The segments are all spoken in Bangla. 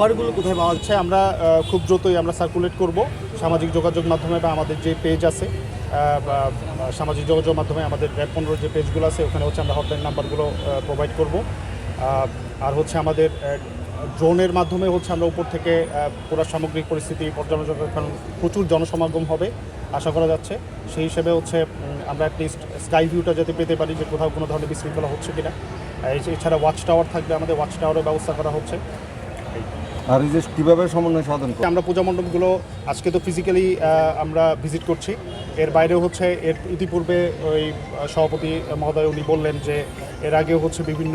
খাবারগুলো কোথায় পাওয়া যাচ্ছে, আমরা খুব দ্রুতই আমরা সার্কুলেট করব। সামাজিক যোগাযোগ মাধ্যমে বা আমাদের যে পেজ আছে সামাজিক যোগাযোগ মাধ্যমে আমাদের র্যাব পনেরো যে পেজগুলো আছে, ওখানে হচ্ছে আমরা হটলাইন নাম্বারগুলো প্রোভাইড করব। আর হচ্ছে আমাদের ড্রোনের মাধ্যমে হচ্ছে আমরা উপর থেকে পুরো সামগ্রিক পরিস্থিতি পর্যালোচনা কারণ প্রচুর জনসমাগম হবে, আশা করা যাচ্ছে। সেই হিসেবে হচ্ছে আমরা অ্যাটলিস্ট স্কাই ভিউটা যাতে পেতে পারি যে কোথাও কোনো ধরনের বিশৃঙ্খলা হচ্ছে কিনা। এছাড়া ওয়াচ টাওয়ার থাকবে আমাদের ওয়াচ টাওয়ারের ব্যবস্থা করা হচ্ছে। আর এই যে কীভাবে সমন্বয় সাধন করে আমরা পূজা মণ্ডপগুলো আজকে তো ফিজিক্যালি আমরা ভিজিট করছি। এর বাইরেও হচ্ছে এর ইতিপূর্বে ওই সভাপতি মহোদয় উনি বললেন যে এর আগেও হচ্ছে বিভিন্ন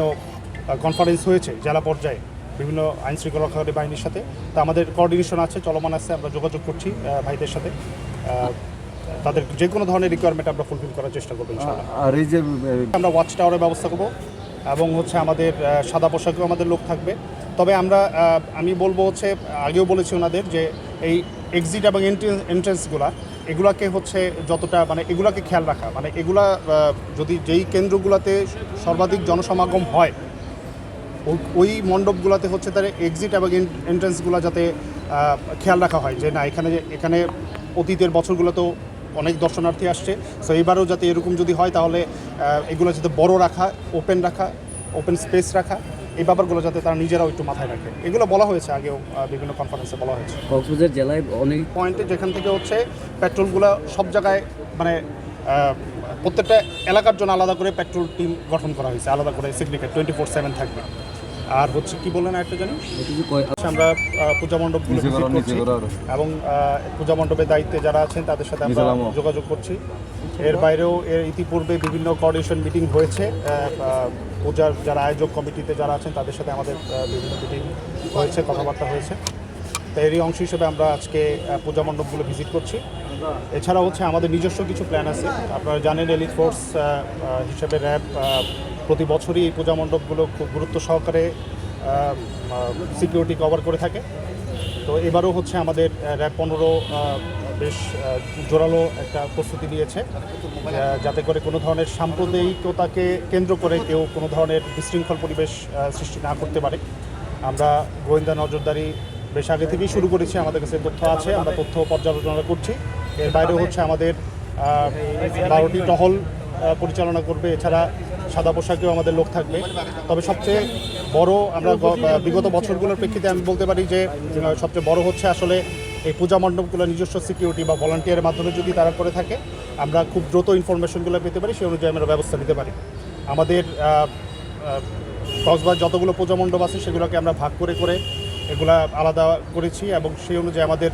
কনফারেন্স হয়েছে জেলা পর্যায়ে বিভিন্ন আইন শৃঙ্খলা রক্ষাকারী বাহিনীর সাথে। তো আমাদের কোঅর্ডিনেশন আছে চলমান আছে আমরা যোগাযোগ করছি ভাইদের সাথে। তাদের যে কোনো ধরনের রিকোয়ারমেন্ট আমরা ফুলফিল করার চেষ্টা করব আর এই যে আমরা ওয়াচ টাওয়ারের ব্যবস্থা করব। এবং হচ্ছে আমাদের সাদা পোশাকেও আমাদের লোক থাকবে। তবে আমরা আমি বলব হচ্ছে, আগেও বলেছি ওনাদের যে এই এক্সিট এবং এন্ট্রেন্সগুলা এগুলাকে হচ্ছে যতটা মানে এগুলাকে খেয়াল রাখা। মানে এগুলা যদি যেই কেন্দ্রগুলোতে সর্বাধিক জনসমাগম হয় ওই- ওই মণ্ডপগুলোতে হচ্ছে তার এক্সিট এবং এন্ট্রেন্সগুলো যাতে খেয়াল রাখা হয় যে না, এখানে এখানে অতীতের বছরগুলোতেও অনেক দর্শনার্থী আসছে। সো এবারেও যাতে এরকম যদি হয় তাহলে এগুলো যাতে বড় রাখা ওপেন রাখা ওপেন স্পেস রাখা এই ব্যাপারগুলো যাতে তারা নিজেরাও একটু মাথায় রাখে। এগুলো বলা হয়েছে আগেও বিভিন্ন কনফারেন্সে বলা হয়েছে। কক্সবাজার জেলায় অনেক পয়েন্টে যেখান থেকে হচ্ছে পেট্রোলগুলো সব জায়গায় মানে প্রত্যেকটা এলাকার জন্য আলাদা করে পেট্রোল টিম গঠন করা হয়েছে। আলাদা করে সিগনিফিকেট টোয়েন্টি ফোর সেভেন থাকবে। আর হচ্ছে কি বললেন একটা জানি? হচ্ছে আমরা পূজা মণ্ডপগুলো করছি এবং পূজা মণ্ডপের দায়িত্বে যারা আছেন তাদের সাথে আমরা যোগাযোগ করছি। এর বাইরেও এর ইতিপূর্বে বিভিন্ন কোঅর্ডিনেশন মিটিং হয়েছে। পূজার যারা আয়োজক কমিটিতে যারা আছেন তাদের সাথে আমাদের বিভিন্ন মিটিং হয়েছে কথাবার্তা হয়েছে। তো এরই অংশ হিসেবে আমরা আজকে পূজা মণ্ডপগুলো ভিজিট করছি। এছাড়া হচ্ছে আমাদের নিজস্ব কিছু প্ল্যান আছে। আপনারা জানেন এলিট ফোর্স হিসেবে র্যাব প্রতি বছরই এই পূজা মণ্ডপগুলো খুব গুরুত্ব সহকারে সিকিউরিটি কভার করে থাকে। তো এবারও হচ্ছে আমাদের র্যাব পনেরো বেশ জোরালো একটা প্রস্তুতি নিয়েছে। যাতে করে কোনো ধরনের সাম্প্রদায়িকতাকে কেন্দ্র করে কেউ কোনো ধরনের বিশৃঙ্খল পরিবেশ সৃষ্টি না করতে পারে। আমরা গোয়েন্দা নজরদারি বেশ আগে থেকেই শুরু করেছি। আমাদের কাছে তথ্য আছে, আমরা তথ্য পর্যালোচনা করছি। এর বাইরেও হচ্ছে আমাদের বারোটি টহল পরিচালনা করবে। এছাড়া সাদা পোশাকেও আমাদের লোক থাকবে। তবে সবচেয়ে বড় আমরা বিগত বছরগুলোর প্রেক্ষিতে আমি বলতে পারি যে সবচেয়ে বড় হচ্ছে আসলে এই পূজা মণ্ডপগুলো নিজস্ব সিকিউরিটি বা ভলান্টিয়ারের মাধ্যমে যদি তারা করে থাকে, আমরা খুব দ্রুত ইনফরমেশনগুলো পেতে পারি, সেই অনুযায়ী আমরা ব্যবস্থা নিতে পারি। আমাদের কক্সবাজার যতগুলো পূজা মণ্ডপ আছে, সেগুলোকে আমরা ভাগ করে করে এগুলা আলাদা করেছি এবং সেই অনুযায়ী আমাদের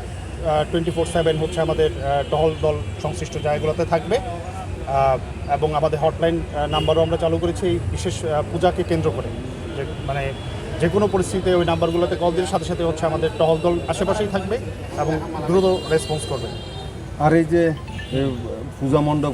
টোয়েন্টি ফোর সেভেন হচ্ছে আমাদের টহল দল সংশ্লিষ্ট জায়গাগুলোতে থাকবে। এবং আমাদের হটলাইন নাম্বারও আমরা চালু করেছি এই বিশেষ পূজাকে কেন্দ্র করে। যে মানে যে কোনো পরিস্থিতিতে ওই নাম্বারগুলোতে কল দিলে সাথে সাথে হচ্ছে আমাদের টহল দল আশেপাশেই থাকবে এবং দ্রুত রেসপন্স করবে। আর এই যে পূজা মণ্ডপ